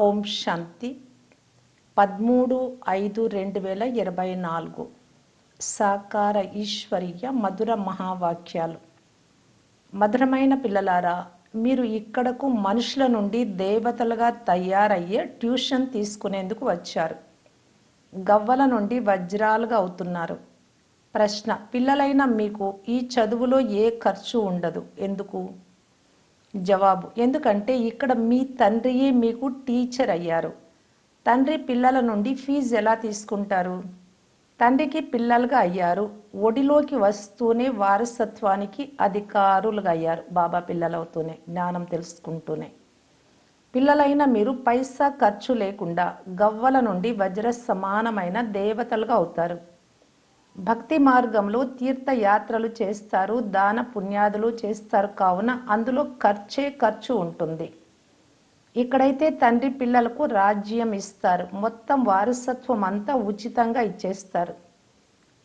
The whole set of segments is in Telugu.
ఓం శాంతి. పదమూడు ఐదు రెండు వేల ఇరవై నాలుగు. సాకార ఈశ్వరీయ మధుర మహావాక్యాలు. మధురమైన పిల్లలారా మీరు ఇక్కడకు మనుషుల నుండి దేవతలుగా తయారయ్యే ట్యూషన్ తీసుకునేందుకు వచ్చారు. గవ్వల నుండి వజ్రాలుగా అవుతున్నారు. ప్రశ్న పిల్లలైన మీకు ఈ చదువులో ఏ ఖర్చు ఉండదు. ఎందుకు? జవాబు. ఎందుకంటే ఇక్కడ మీ తండ్రియే మీకు టీచర్ అయ్యారు. తండ్రి పిల్లల నుండి ఫీజు ఎలా తీసుకుంటారు? తండ్రికి పిల్లలుగా అయ్యారు. ఒడిలోకి వస్తూనే వారసత్వానికి అధికారులుగా అయ్యారు బాబా పిల్లలవుతూనే జ్ఞానం తెలుసుకుంటూనే. పిల్లలైన మీరు పైసా ఖర్చు లేకుండా గవ్వల నుండి వజ్ర సమానమైన దేవతలుగా అవుతారు. భక్తి మార్గంలో తీర్థయాత్రలు చేస్తారు దాన పుణ్యాదులు చేస్తారు కావున అందులో ఖర్చే ఖర్చు ఉంటుంది. ఇక్కడైతే తండ్రి పిల్లలకు రాజ్యం ఇస్తారు. మొత్తం వారసత్వం అంతా ఉచితంగా ఇచ్చేస్తారు.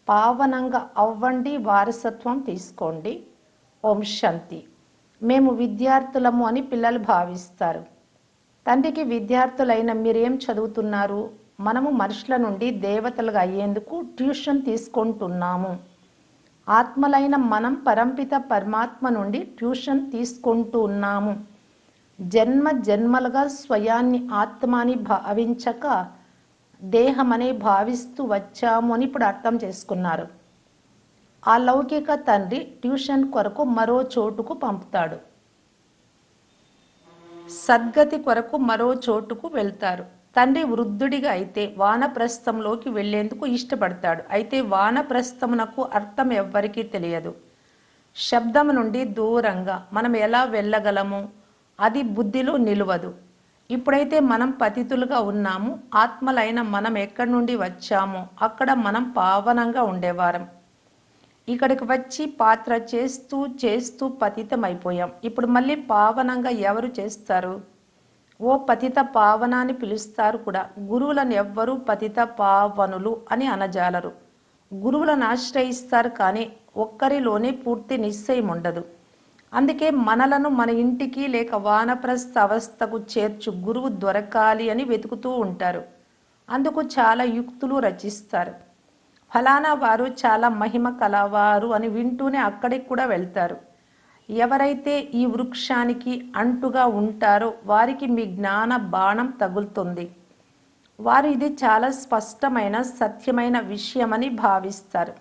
పావనంగా అవ్వండి వారసత్వం తీసుకోండి. ఓం శాంతి. మేము విద్యార్థులము అని పిల్లలు భావిస్తారు. తండ్రికి విద్యార్థులైన మీరేం చదువుతున్నారు? మనము మనుషుల నుండి దేవతలుగా అయ్యేందుకు ట్యూషన్ తీసుకుంటున్నాము. ఆత్మలైన మనం పరంపిత పరమాత్మ నుండి ట్యూషన్ తీసుకుంటూ ఉన్నాము. జన్మ జన్మలుగా స్వయాన్ని ఆత్మాని భావించక దేహమనే భావిస్తూ వచ్చాము అని ఇప్పుడు అర్థం చేసుకున్నారు. ఆ లౌకిక తండ్రి ట్యూషన్ కొరకు మరో చోటుకు పంపుతాడు. సద్గతి కొరకు మరో చోటుకు వెళ్తారు. తండ్రి వృద్ధుడిగా అయితే వానప్రస్థంలోకి వెళ్ళేందుకు ఇష్టపడతాడు. అయితే వానప్రస్థమునకు అర్థం ఎవ్వరికీ తెలియదు. శబ్దం నుండి దూరంగా మనం ఎలా వెళ్ళగలము? అది బుద్ధిలో నిలవదు. ఇప్పుడైతే మనం పతితులుగా ఉన్నాము. ఆత్మలైన మనం ఎక్కడి నుండి వచ్చామో అక్కడ మనం పావనంగా ఉండేవారం. ఇక్కడికి వచ్చి పాత్ర చేస్తూ చేస్తూ పతితం అయిపోయాం ఇప్పుడు మళ్ళీ పావనంగా ఎవరు చేస్తారు? ఓ పతిత పావనాన్ని పిలుస్తారు కూడా. గురువులను ఎవ్వరూ పతిత పావనులు అని అనజాలరు. గురువులను ఆశ్రయిస్తారు కానీ ఒక్కరిలోనే పూర్తి నిశ్చయం ఉండదు. అందుకే మనలను మన ఇంటికి లేక వానప్రస్థ అవస్థకు చేర్చు గురువు దొరకాలి అని వెతుకుతూ ఉంటారు. అందుకు చాలా యుక్తులు రచిస్తారు. ఫలానా వారు చాలా మహిమ కలవారు అని వింటూనే అక్కడికి కూడా వెళ్తారు. ఎవరైతే ఈ వృక్షానికి అంటుగా ఉంటారో వారికి మీ జ్ఞాన బాణం తగులుతుంది. వారు ఇది చాలా స్పష్టమైన సత్యమైన విషయమని భావిస్తారు.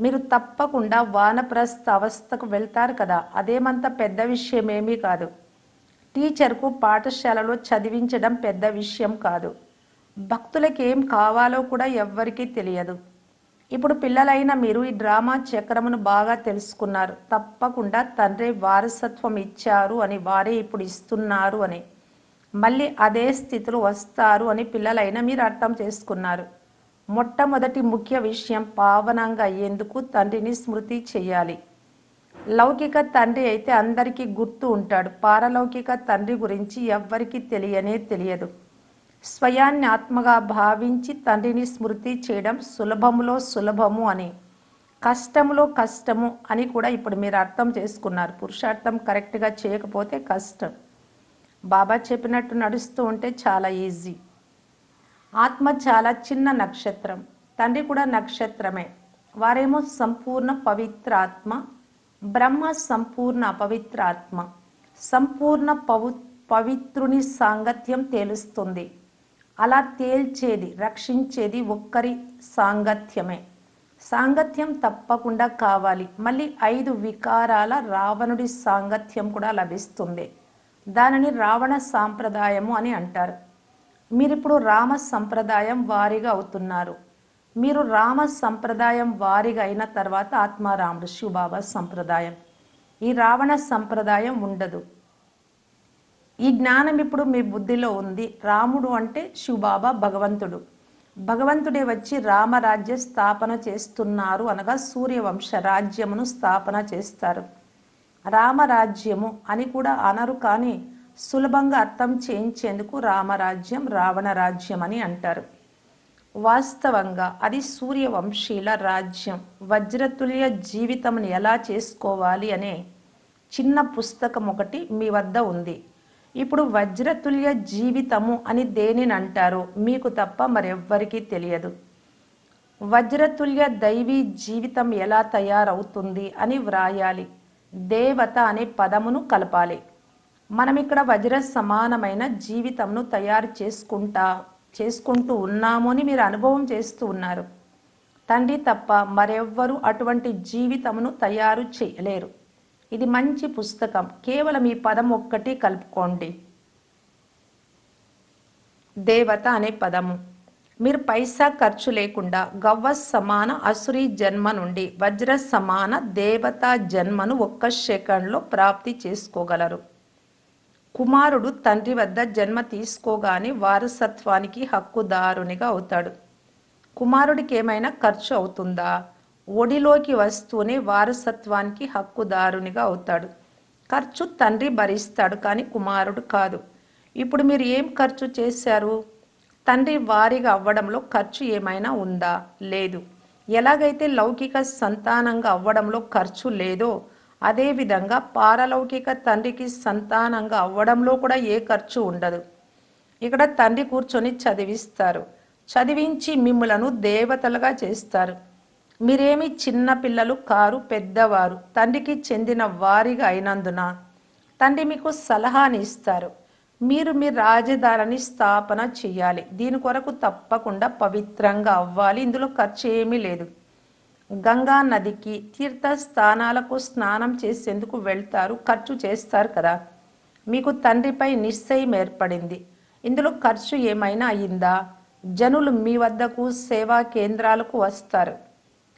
మీరు తప్పకుండా వానప్రస్థ అవస్థకు వెళ్తారు కదా? అదేమంత పెద్ద విషయం ఏమీ కాదు. టీచర్కు పాఠశాలలో చదివించడం పెద్ద విషయం కాదు. భక్తులకి ఏం కావాలో కూడా ఎవ్వరికీ తెలియదు. ఇప్పుడు పిల్లలైన మీరు ఈ డ్రామా చక్రమును బాగా తెలుసుకున్నారు. తప్పకుండా తండ్రి వారసత్వం ఇచ్చారు అని వారే ఇప్పుడు ఇస్తున్నారు అని. మళ్ళీ అదే స్థితిలో వస్తారు అని పిల్లలైన మీరు అర్థం చేసుకున్నారు. మొట్టమొదటి ముఖ్య విషయం పావనంగా అయ్యేందుకు తండ్రిని స్మృతి చేయాలి. లౌకిక తండ్రి అయితే అందరికీ గుర్తు ఉంటాడు. పారలౌకిక తండ్రి గురించి ఎవ్వరికీ తెలియనే తెలియదు. స్వయాన్ని ఆత్మగా భావించి తండ్రిని స్మృతి చేయడం సులభములో సులభము అని కష్టములో కష్టము అని కూడా ఇప్పుడు మీరు అర్థం చేసుకున్నారు. పురుషార్థం కరెక్ట్గా చేయకపోతే కష్టం. బాబా చెప్పినట్టు నడుస్తూ ఉంటే చాలా ఈజీ. ఆత్మ చాలా చిన్న నక్షత్రం. తండ్రి కూడా నక్షత్రమే. వారేమో సంపూర్ణ పవిత్ర ఆత్మ బ్రహ్మ సంపూర్ణ అపవిత్ర ఆత్మ సంపూర్ణ పవు పవిత్రుని సాంగత్యం తేలుస్తుంది. అలా తేల్చేది రక్షించేది ఒక్కరి సాంగత్యమే. సాంగత్యం తప్పకుండా కావాలి. మళ్ళీ ఐదు వికారాల రావణుడి సాంగత్యం కూడా లభిస్తుంది. దానిని రావణ సాంప్రదాయము అని అంటారు. మీరిప్పుడు రామ సంప్రదాయం వారిగా అవుతున్నారు. మీరు రామ సంప్రదాయం వారిగా అయిన తర్వాత ఆత్మారాముడు శివబాబా సంప్రదాయం. ఈ రావణ సంప్రదాయం ఉండదు. ఈ జ్ఞానం ఇప్పుడు మీ బుద్ధిలో ఉంది. రాముడు అంటే శివబాబా భగవంతుడు. భగవంతుడే వచ్చి రామరాజ్య స్థాపన చేస్తున్నారు అనగా సూర్యవంశ రాజ్యమును స్థాపన చేస్తారు. రామరాజ్యము అని కూడా అనరు కానీ సులభంగా అర్థం చేయించేందుకు రామరాజ్యం రావణ రాజ్యం అని అంటారు. వాస్తవంగా అది సూర్యవంశీల రాజ్యం. వజ్రతుల్య జీవితంని ఎలా చేసుకోవాలి అనే చిన్న పుస్తకం ఒకటి మీ వద్ద ఉంది. ఇప్పుడు వజ్రతుల్య జీవితము అని దేనిని అంటారు? మీకు తప్ప మరెవ్వరికీ తెలియదు. వజ్రతుల్య దైవీ జీవితం ఎలా తయారవుతుంది అని వ్రాయాలి. దేవత అనే పదమును కలపాలి. మనం ఇక్కడ వజ్ర సమానమైన జీవితంను తయారు చేసుకుంటా చేసుకుంటూ ఉన్నాము అని మీరు అనుభవం చేస్తూ ఉన్నారు. తండ్రి తప్ప మరెవ్వరూ అటువంటి జీవితమును తయారు చేయలేరు. ఇది మంచి పుస్తకం. కేవలం ఈ పదం ఒక్కటి కలుపుకోండి. దేవత అనే పదము. మీరు పైసా ఖర్చు లేకుండా గవ్వ సమాన అసురి జన్మ నుండి వజ్ర సమాన దేవతా జన్మను ఒక్క సెకండ్లో ప్రాప్తి చేసుకోగలరు. కుమారుడు తండ్రి వద్ద జన్మ తీసుకోగానే వారసత్వానికి హక్కుదారునిగా అవుతాడు. కుమారుడికి ఏమైనా ఖర్చు అవుతుందా? ఒడిలోకి వస్తూనే వారసత్వానికి హక్కుదారునిగా అవుతాడు. ఖర్చు తండ్రి భరిస్తాడు కానీ కుమారుడు కాదు. ఇప్పుడు మీరు ఏం ఖర్చు చేశారు? తండ్రి వారిగా అవ్వడంలో ఖర్చు ఏమైనా ఉందా? లేదు. ఎలాగైతే లౌకిక సంతానంగా అవ్వడంలో ఖర్చు లేదో అదేవిధంగా పారలౌకిక తండ్రికి సంతానంగా అవ్వడంలో కూడా ఏ ఖర్చు ఉండదు. ఇక్కడ తండ్రి కూర్చొని చదివిస్తారు. చదివించి మిమ్ములను దేవతలుగా చేస్తారు. మీరేమి చిన్న పిల్లలు కారు పెద్దవారు తండ్రికి చెందిన వారిగా అయినందున తండ్రి మీకు సలహాని ఇస్తారు. మీరు మీ రాజధానిని స్థాపన చేయాలి. దీని కొరకు తప్పకుండా పవిత్రంగా అవ్వాలి. ఇందులో ఖర్చు ఏమీ లేదు. గంగా నదికి తీర్థ స్థానాలకు స్నానం చేసేందుకు వెళ్తారు. ఖర్చు చేస్తారు కదా. మీకు తండ్రిపై నిశ్చయం ఏర్పడింది. ఇందులో ఖర్చు ఏమైనా అయిందా? జనులు మీ వద్దకు సేవా కేంద్రాలకు వస్తారు.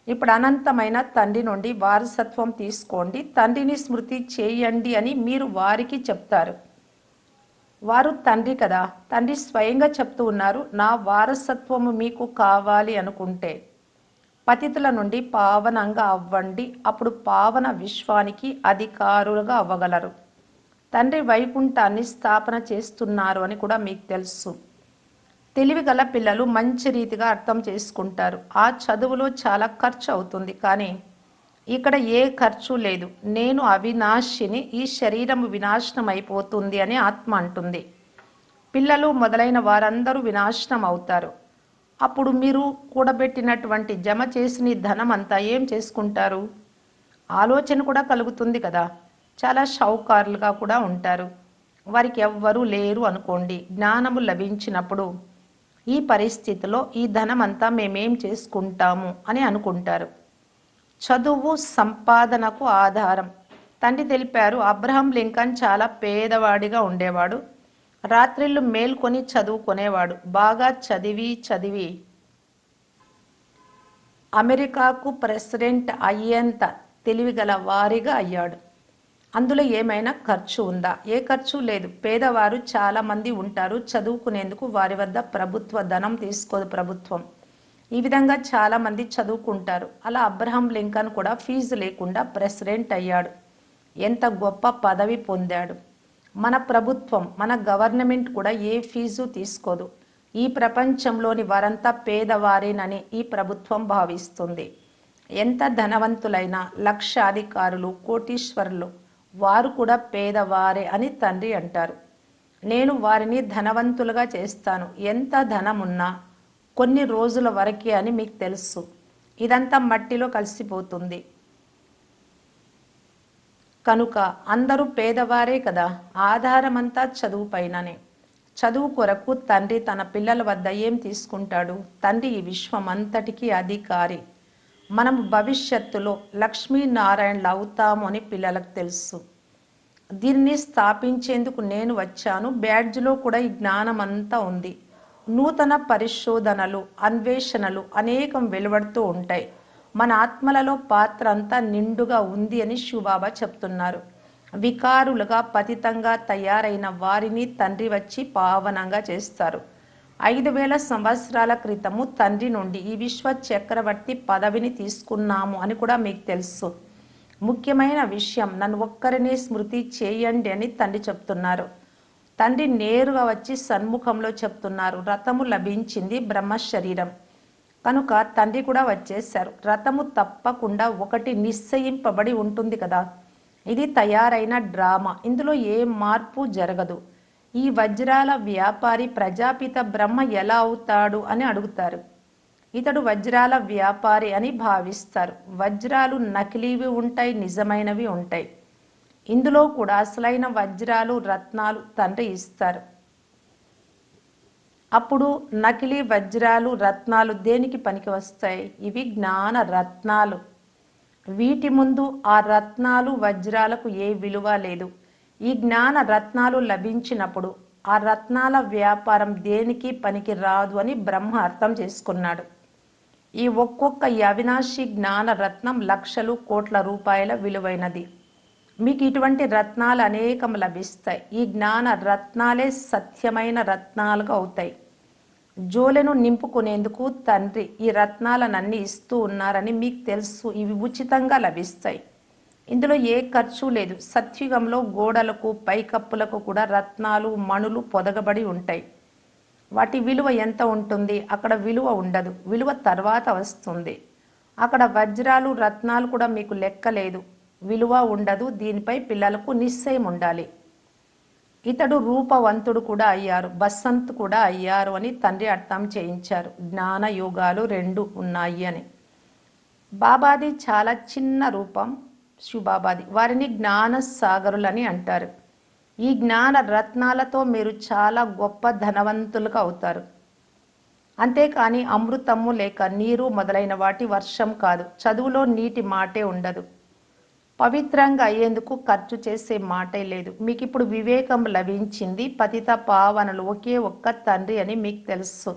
ఇప్పుడు అనంతమైన తండ్రి నుండి వారసత్వం తీసుకోండి. తండ్రిని స్మృతి చేయండి అని మీరు వారికి చెప్తారు. వారు తండ్రి కదా. తండ్రి స్వయంగా చెప్తూ ఉన్నారు నా వారసత్వము మీకు కావాలి అనుకుంటే పతితుల నుండి పావనంగా అవ్వండి. అప్పుడు పావన విశ్వానికి అధికారులుగా అవ్వగలరు. తండ్రి వైకుంఠాన్ని స్థాపన చేస్తున్నారు అని కూడా మీకు తెలుసు. తెలివి గల పిల్లలు మంచి రీతిగా అర్థం చేసుకుంటారు. ఆ చదువులో చాలా ఖర్చు అవుతుంది. కానీ ఇక్కడ ఏ ఖర్చు లేదు. నేను అవినాశిని ఈ శరీరం వినాశనం అయిపోతుంది అని ఆత్మ అంటుంది. పిల్లలు మొదలైన వారందరూ వినాశనం అవుతారు అప్పుడు మీరు కూడబెట్టినటువంటి జమ చేసిన ధనం అంతా ఏం చేసుకుంటారు? ఆలోచన కూడా కలుగుతుంది కదా. చాలా షౌకారులుగా కూడా ఉంటారు. వారికి ఎవ్వరూ లేరు అనుకోండి. జ్ఞానము లభించినప్పుడు ఈ పరిస్థితిలో ఈ ధనం అంతా మేమేం చేసుకుంటాము అని అనుకుంటారు. చదువు సంపాదనకు ఆధారం. తండ్రి తెలిపారు అబ్రహం లింకన్ చాలా పేదవాడిగా ఉండేవాడు. రాత్రిళ్ళు మేల్కొని చదువుకునేవాడు. బాగా చదివి చదివి అమెరికాకు ప్రెసిడెంట్ అయ్యేంత తెలివిగల వారిగా అయ్యాడు. అందులో ఏమైనా ఖర్చు ఉందా? ఏ ఖర్చు లేదు. పేదవారు చాలామంది ఉంటారు. చదువుకునేందుకు వారి వద్ద ప్రభుత్వ ధనం తీసుకోదు ప్రభుత్వం. ఈ విధంగా చాలామంది చదువుకుంటారు. అలా అబ్రహం లింకన్ కూడా ఫీజు లేకుండా ప్రెసిడెంట్ అయ్యాడు. ఎంత గొప్ప పదవి పొందాడు. మన ప్రభుత్వం మన గవర్నమెంట్ కూడా ఏ ఫీజు తీసుకోదు. ఈ ప్రపంచంలోని వారంతా పేదవారేనని ఈ ప్రభుత్వం భావిస్తుంది. ఎంత ధనవంతులైన లక్షాధికారులు కోటీశ్వరులు వారు కూడా పేదవారే అని తండ్రి అంటారు. నేను వారిని ధనవంతులుగా చేస్తాను. ఎంత ధనమున్నా కొన్ని రోజుల వరకే అని మీకు తెలుసు. ఇదంతా మట్టిలో కలిసిపోతుంది. కనుక అందరూ పేదవారే కదా ఆధారమంతా చదువు పైననే. చదువు కొరకు తండ్రి తన పిల్లల వద్ద ఏం తీసుకుంటాడు? తండ్రి ఈ విశ్వం అంతటికీ అధికారి. మనం భవిష్యత్తులో లక్ష్మీనారాయణలు అవుతాము అని పిల్లలకు తెలుసు. దీన్ని స్థాపించేందుకు నేను వచ్చాను. బ్యాడ్జ్లో కూడా ఈ జ్ఞానం అంతా ఉంది. నూతన పరిశోధనలు అన్వేషణలు అనేకం వెలువడుతూ ఉంటాయి. మన ఆత్మలలో పాత్ర అంతా నిండుగా ఉంది అని శివబాబా చెప్తున్నారు. వికారులుగా పతితంగా తయారైన వారిని తండ్రి వచ్చి పావనంగా చేస్తారు. ఐదు వేల సంవత్సరాల క్రితము తండ్రి నుండి ఈ విశ్వ చక్రవర్తి పదవిని తీసుకున్నాము అని కూడా మీకు తెలుసు. ముఖ్యమైన విషయం నన్ను ఒక్కరినే స్మృతి చేయండి అని తండ్రి చెప్తున్నారు. తండ్రి నేరుగా వచ్చి సన్ముఖంలో చెప్తున్నారు రథము లభించింది బ్రహ్మ శరీరం. కనుక తండ్రి కూడా వచ్చేశారు. రథము తప్పకుండా ఒకటి నిశ్చయింపబడి ఉంటుంది కదా. ఇది తయారైన డ్రామా. ఇందులో ఏ మార్పు జరగదు. ఈ వజ్రాల వ్యాపారి ప్రజాపిత బ్రహ్మ ఎలా అవుతాడు అని అడుగుతారు. ఇతడు వజ్రాల వ్యాపారి అని భావిస్తారు. వజ్రాలు నకిలీవి ఉంటాయి నిజమైనవి ఉంటాయి. ఇందులో కూడా అసలైన వజ్రాలు రత్నాలు తండ్రి ఇస్తారు. అప్పుడు నకిలీ వజ్రాలు రత్నాలు దేనికి పనికి వస్తాయి? ఇవి జ్ఞాన రత్నాలు. వీటి ముందు ఆ రత్నాలు వజ్రాలకు ఏ విలువ లేదు. ఈ జ్ఞాన రత్నాలు లభించినప్పుడు ఆ రత్నాల వ్యాపారం దేనికి పనికి రాదు అని బ్రహ్మ అర్థం చేసుకున్నాడు. ఈ ఒక్కొక్క అవినాశి జ్ఞాన రత్నం లక్షలు కోట్ల రూపాయల విలువైనది. మీకు ఇటువంటి రత్నాలు అనేకం లభిస్తాయి. ఈ జ్ఞాన రత్నాలే సత్యమైన రత్నాలుగా అవుతాయి. జోలెను నింపుకునేందుకు తండ్రి ఈ రత్నాలనన్నీ ఇస్తూ ఉన్నారని మీకు తెలుసు. ఇవి ఉచితంగా లభిస్తాయి. ఇందులో ఏ ఖర్చు లేదు. సత్యుగంలో గోడలకు పైకప్పులకు కూడా రత్నాలు మణులు పొదగబడి ఉంటాయి. వాటి విలువ ఎంత ఉంటుంది? అక్కడ విలువ ఉండదు. విలువ తర్వాత వస్తుంది. అక్కడ వజ్రాలు రత్నాలు కూడా మీకు లెక్క లేదు. విలువ ఉండదు. దీనిపై పిల్లలకు నిశ్చయం ఉండాలి. ఇతడు రూపవంతుడు కూడా అయ్యారు. బసంత్ కూడా అయ్యారు అని తండ్రి అర్థం చేయించారు. జ్ఞాన యోగాలు రెండు ఉన్నాయి అని. బాబాది చాలా చిన్న రూపం. శుభాబాది వారిని జ్ఞాన సాగరులని అంటారు. ఈ జ్ఞాన రత్నాలతో మీరు చాలా గొప్ప ధనవంతులుగా అవుతారు. అంతేకాని అమృతము లేక నీరు మొదలైన వాటి వర్షం కాదు. చదువులో నీటి మాటే ఉండదు. పవిత్రంగా అయ్యేందుకు ఖర్చు చేసే మాటే లేదు. మీకు ఇప్పుడు వివేకం లభించింది. పతిత పావనలు ఒకే ఒక్క తండ్రి అని మీకు తెలుసు.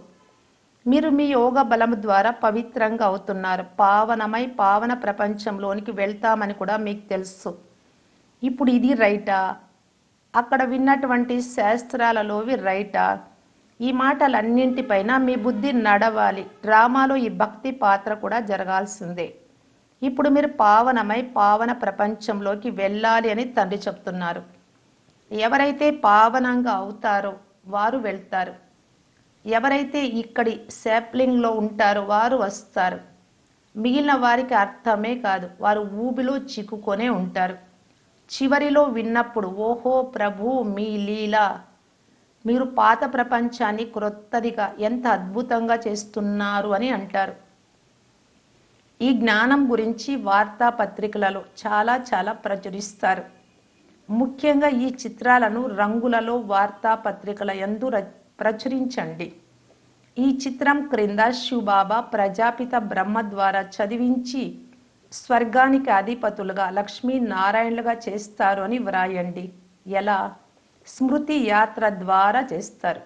మీరు మీ యోగ బలం ద్వారా పవిత్రంగా అవుతున్నారు. పావనమై పావన ప్రపంచంలోనికి వెళ్తామని కూడా మీకు తెలుసు. ఇప్పుడు ఇది రైటా? అక్కడ విన్నటువంటి శాస్త్రాలలోవి రైటా? ఈ మాటలన్నింటిపైన మీ బుద్ధి నడవాలి. డ్రామాలో ఈ భక్తి పాత్ర కూడా జరగాల్సిందే. ఇప్పుడు మీరు పావనమై పావన ప్రపంచంలోకి వెళ్ళాలి అని తండ్రి చెప్తున్నారు. ఎవరైతే పావనంగా అవుతారో వారు వెళ్తారు. ఎవరైతే ఇక్కడి శాప్లింగ్లో ఉంటారో వారు వస్తారు. మిగిలిన వారికి అర్థమే కాదు. వారు ఊబిలో చిక్కుకొనే ఉంటారు. చివరిలో విన్నప్పుడు ఓహో ప్రభు మీ లీల. మీరు పాత ప్రపంచాన్ని క్రొత్తదిగా ఎంత అద్భుతంగా చేస్తున్నారు అని అంటారు. ఈ జ్ఞానం గురించి వార్తాపత్రికలలో చాలా చాలా ప్రచురిస్తారు. ముఖ్యంగా ఈ చిత్రాలను రంగులలో వార్తాపత్రికల ఎందు ర- ప్రచురించండి. ఈ చిత్రం క్రింద శివబాబా ప్రజాపిత బ్రహ్మ ద్వారా చదివించి స్వర్గానికి అధిపతులుగా లక్ష్మీనారాయణులుగా చేస్తారు అని వ్రాయండి. ఎలా? స్మృతి యాత్ర ద్వారా చేస్తారు.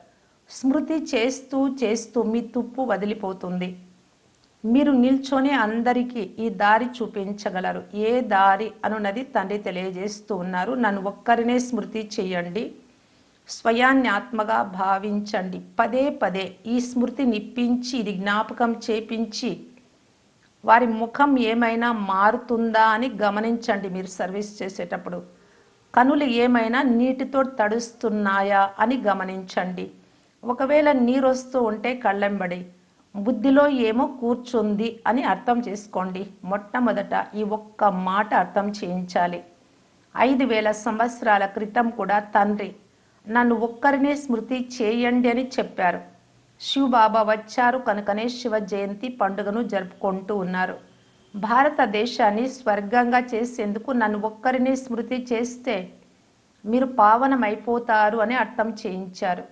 స్మృతి చేస్తూ చేస్తూ మీ తుప్పు వదిలిపోతుంది. మీరు నిల్చొని అందరికీ ఈ దారి చూపించగలరు. ఏ దారి అనున్నది తండ్రి తెలియజేస్తూ ఉన్నారు. నన్ను ఒక్కరినే స్మృతి చేయండి. స్వయాన్ని ఆత్మగా భావించండి. పదే పదే ఈ స్మృతి నిప్పించి ఇది జ్ఞాపకం చేపించి వారి ముఖం ఏమైనా మారుతుందా అని గమనించండి మీరు సర్వీస్ చేసేటప్పుడు. కనులు ఏమైనా నీటితో తడుస్తున్నాయా అని గమనించండి. ఒకవేళ నీరు వస్తూ ఉంటే కళ్ళెంబడి బుద్ధిలో ఏమో కూర్చుంది అని అర్థం చేసుకోండి. మొట్టమొదట ఈ ఒక్క మాట అర్థం చేయించాలి. ఐదు వేల సంవత్సరాల క్రితం కూడా తండ్రి నన్ను ఒక్కరినే స్మృతి చేయండి అని చెప్పారు. శివబాబా వచ్చారు. కనుకనే శివ జయంతి పండుగను జరుపుకుంటూ ఉన్నారు. భారతదేశాన్ని స్వర్గంగా చేసేందుకు నన్ను ఒక్కరినే స్మృతి చేస్తే మీరు పావనమైపోతారు అని అర్థం చేయించారు.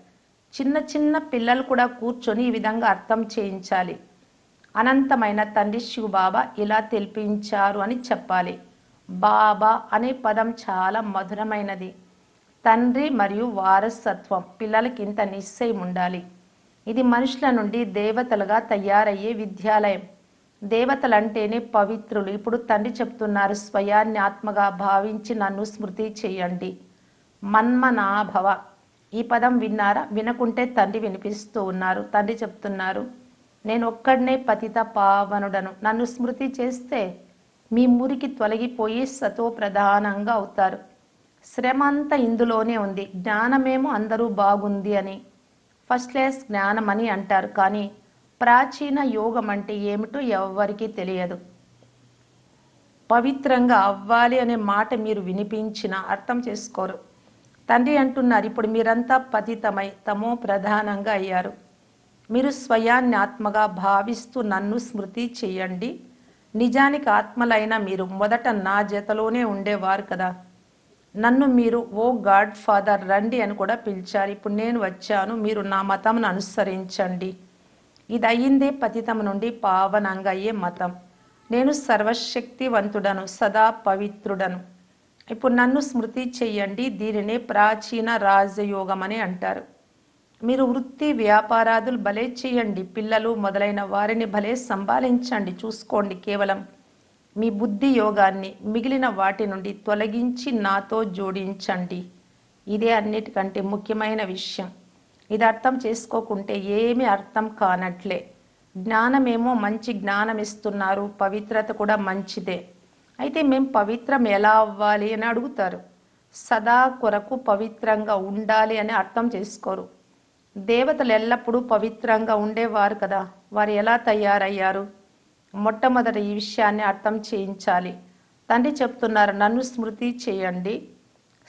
చిన్న చిన్న పిల్లలు కూడా కూర్చొని ఈ విధంగా అర్థం చేయించాలి. అనంతమైన తండ్రి శివబాబా ఇలా తెలిపించారు అని చెప్పాలి. బాబా అనే పదం చాలా మధురమైనది. తండ్రి మరియు వారసత్వం పిల్లలకి ఇంత నిశ్చయం ఉండాలి. ఇది మనుషుల నుండి దేవతలుగా తయారయ్యే విద్యాలయం. దేవతలు అంటేనే పవిత్రులు. ఇప్పుడు తండ్రి చెప్తున్నారు స్వయాన్ని ఆత్మగా భావించి నన్ను స్మృతి చేయండి. మన్మనాభవ. ఈ పదం విన్నారా? వినకుంటే తండ్రి వినిపిస్తూ ఉన్నారు. తండ్రి చెప్తున్నారు నేను ఒక్కడనే పతిత పావనుడను. నన్ను స్మృతి చేస్తే మీ మురికి తొలగిపోయి సతో ప్రధానంగా అవుతారు. శ్రమ అంతా ఇందులోనే ఉంది. జ్ఞానమేమో అందరూ బాగుంది అని. ఫస్ట్ క్లాస్ జ్ఞానం అని అంటారు. కానీ ప్రాచీన యోగం అంటే ఏమిటో ఎవ్వరికీ తెలియదు. పవిత్రంగా అవ్వాలి అనే మాట మీరు వినిపించిన అర్థం చేసుకోరు. తండ్రి అంటున్నారు ఇప్పుడు మీరంతా పతితమై తమో ప్రధానంగా అయ్యారు. మీరు స్వయాన్ని ఆత్మగా భావిస్తూ నన్ను స్మృతి చేయండి. నిజానికి ఆత్మలైన మీరు మొదట నా జతలోనే ఉండేవారు కదా. నన్ను మీరు ఓ గాడ్ ఫాదర్ రండి అని కూడా పిలిచారు. ఇప్పుడు నేను వచ్చాను మీరు నా మతంను అనుసరించండి. ఇది అయ్యిందే పతితం నుండి పావనంగా అయ్యే మతం. నేను సర్వశక్తివంతుడను సదా పవిత్రుడను. ఇప్పుడు నన్ను స్మృతి చెయ్యండి దీనినే ప్రాచీన రాజయోగం అని అంటారు. మీరు వృత్తి వ్యాపారాదులు భలే చేయండి పిల్లలు మొదలైన వారిని భలే సంభాలించండి చూసుకోండి కేవలం. మీ బుద్ధి యోగాన్ని మిగిలిన వాటి నుండి తొలగించి నాతో జోడించండి. ఇదే అన్నిటికంటే ముఖ్యమైన విషయం. ఇది అర్థం చేసుకోకుంటే ఏమీ అర్థం కానట్లే. జ్ఞానమేమో మంచి జ్ఞానం ఇస్తున్నారు పవిత్రత కూడా మంచిదే. అయితే మేము పవిత్రం ఎలా అవ్వాలి అని అడుగుతారు. సదా కొరకు పవిత్రంగా ఉండాలి అని అర్థం చేసుకోరు. దేవతలు ఎల్లప్పుడూ పవిత్రంగా ఉండేవారు కదా. వారు ఎలా తయారయ్యారు? మొట్టమొదట ఈ విషయాన్ని అర్థం చేయించాలి. తండ్రి చెప్తున్నారు నన్ను స్మృతి చేయండి.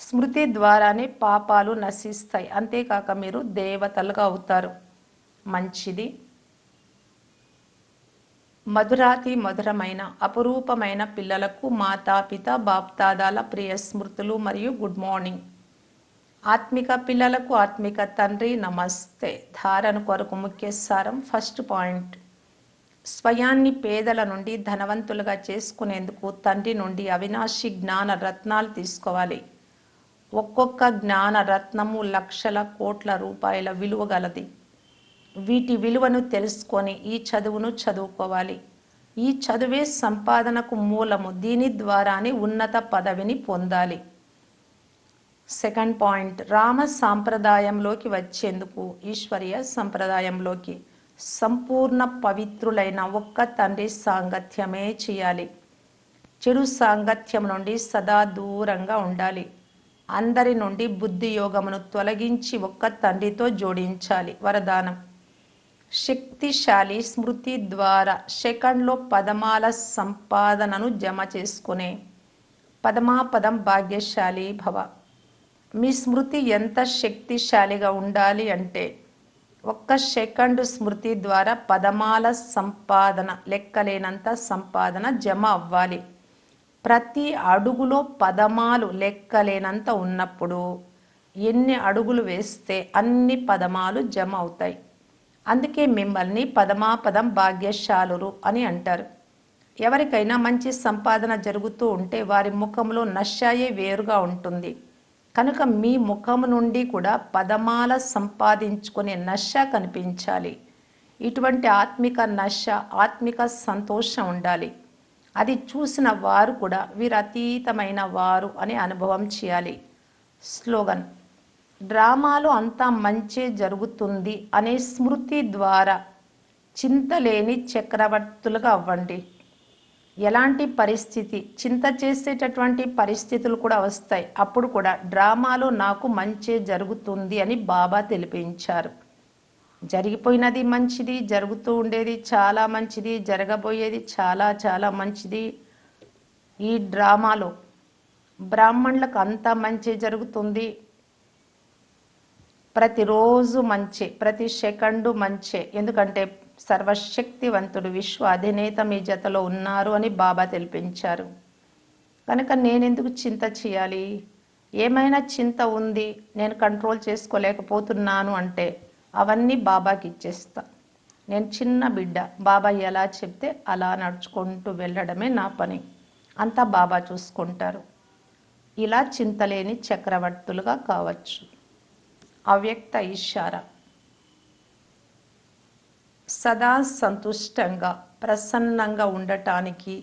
స్మృతి ద్వారానే పాపాలు నశిస్తాయి. అంతేకాక మీరు దేవతలుగా అవుతారు. మంచిది. మధురాతి మధురమైన అపురూపమైన పిల్లలకు మాతాపిత బాప్తాదాల ప్రియ స్మృతులు మరియు గుడ్ మార్నింగ్. ఆత్మిక పిల్లలకు ఆత్మిక తండ్రి నమస్తే. ధారణ కొరకు ముఖ్య సారం ఫస్ట్ పాయింట్. స్వయాన్ని పేదల నుండి ధనవంతులుగా చేసుకునేందుకు తండ్రి నుండి అవినాశి జ్ఞాన రత్నాలు తీసుకోవాలి. ఒక్కొక్క జ్ఞాన రత్నము లక్షల కోట్ల రూపాయల విలువ గలది. వీటి విలువను తెలుసుకొని ఈ చదువును చదువుకోవాలి. ఈ చదువే సంపాదనకు మూలము. దీని ద్వారానే ఉన్నత పదవిని పొందాలి. Second point. రామ సాంప్రదాయంలోకి వచ్చేందుకు ఈశ్వరీయ సంప్రదాయంలోకి. సంపూర్ణ పవిత్రులైన ఒక్క తండ్రి సాంగత్యమే చేయాలి. చెడు సాంగత్యం నుండి సదా దూరంగా ఉండాలి. అందరి నుండి బుద్ధి యోగమును తొలగించి ఒక్క తండ్రితో జోడించాలి. వరదానం. శక్తిశాలి స్మృతి ద్వారా సెకండ్లో పదమాల సంపాదనను జమ చేసుకునే పదమాపదం భాగ్యశాలి భవ. మీ స్మృతి ఎంత శక్తిశాలిగా ఉండాలి అంటే ఒక్క సెకండ్ స్మృతి ద్వారా పదమాల సంపాదన లెక్కలేనంత సంపాదన జమ అవ్వాలి. ప్రతి అడుగులో పదమాలు లెక్కలేనంత ఉన్నప్పుడు ఎన్ని అడుగులు వేస్తే అన్ని పదమాలు జమ అవుతాయి. అందుకే మిమ్మల్ని పదమాపదం భాగ్యశాలురు అని అంటారు. ఎవరికైనా మంచి సంపాదన జరుగుతూ ఉంటే వారి ముఖంలో నష్టాయే వేరుగా ఉంటుంది. కనుక మీ ముఖం నుండి కూడా పదమాల సంపాదించుకునే నశ కనిపించాలి. ఇటువంటి ఆత్మిక నశ ఆత్మిక సంతోషం ఉండాలి. అది చూసిన వారు కూడా వీరు అతీతమైన వారు అని అనుభవం చేయాలి. స్లోగన్ డ్రామాలో అంతా మంచే జరుగుతుంది అనే స్మృతి ద్వారా చింతలేని చక్రవర్తులుగా అవ్వండి. ఎలాంటి పరిస్థితి చింత చేసేటటువంటి పరిస్థితులు కూడా వస్తాయి. అప్పుడు కూడా డ్రామాలో నాకు మంచి జరుగుతుంది అని బాబా తెలిపించారు. జరిగిపోయినది మంచిది జరుగుతూ ఉండేది చాలా మంచిది జరగబోయేది చాలా చాలా మంచిది. ఈ డ్రామాలో బ్రాహ్మణులకు అంతా మంచి జరుగుతుంది. ప్రతిరోజు మంచి ప్రతి సెకండు మంచే. ఎందుకంటే సర్వశక్తివంతుడు విశ్వ అధినేత మీ జతలో ఉన్నారు అని బాబా తెలిపించారు. కనుక నేనెందుకు చింత చేయాలి? ఏమైనా చింత ఉంది నేను కంట్రోల్ చేసుకోలేకపోతున్నాను అంటే అవన్నీ బాబాకి ఇచ్చేస్తా. నేను చిన్న బిడ్డ బాబా ఎలా చెప్తే అలా నడుచుకుంటూ వెళ్ళడమే నా పని. అంతా బాబా చూసుకుంటారు. ఇలా చింతలేని చక్రవర్తులుగా కావచ్చు. అవ్యక్త ఇషారా సదా సంతుష్టంగా ప్రసన్నంగా ఉండటానికి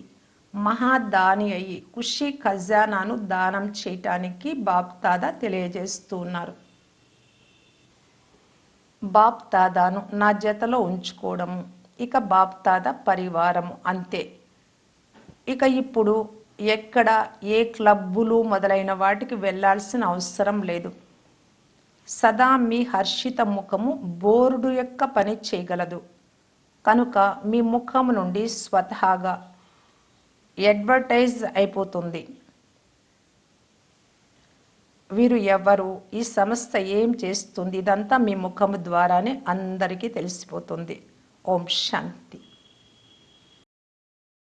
మహాదాని అయి ఖుషి ఖజానాను దానం చేయటానికి బాప్తాదా తెలియజేస్తున్నారు. బాప్తాదాను నా జతలో ఉంచుకోవడము ఇక బాప్తాదా పరివారము అంతే. ఇక ఇప్పుడు ఎక్కడ ఏ క్లబ్బులు మొదలైన వాటికి వెళ్ళాల్సిన అవసరం లేదు. సదా మీ హర్షిత ముఖము బోర్డు యొక్క పని చేయగలదు. కనుక మీ ముఖం నుండి స్వతహాగా అడ్వర్టైజ్ అయిపోతుంది. వీరు ఎవరు ఈ సంస్థ ఏం చేస్తుంది? ఇదంతా మీ ముఖము ద్వారానే అందరికీ తెలిసిపోతుంది. ఓం శాంతి.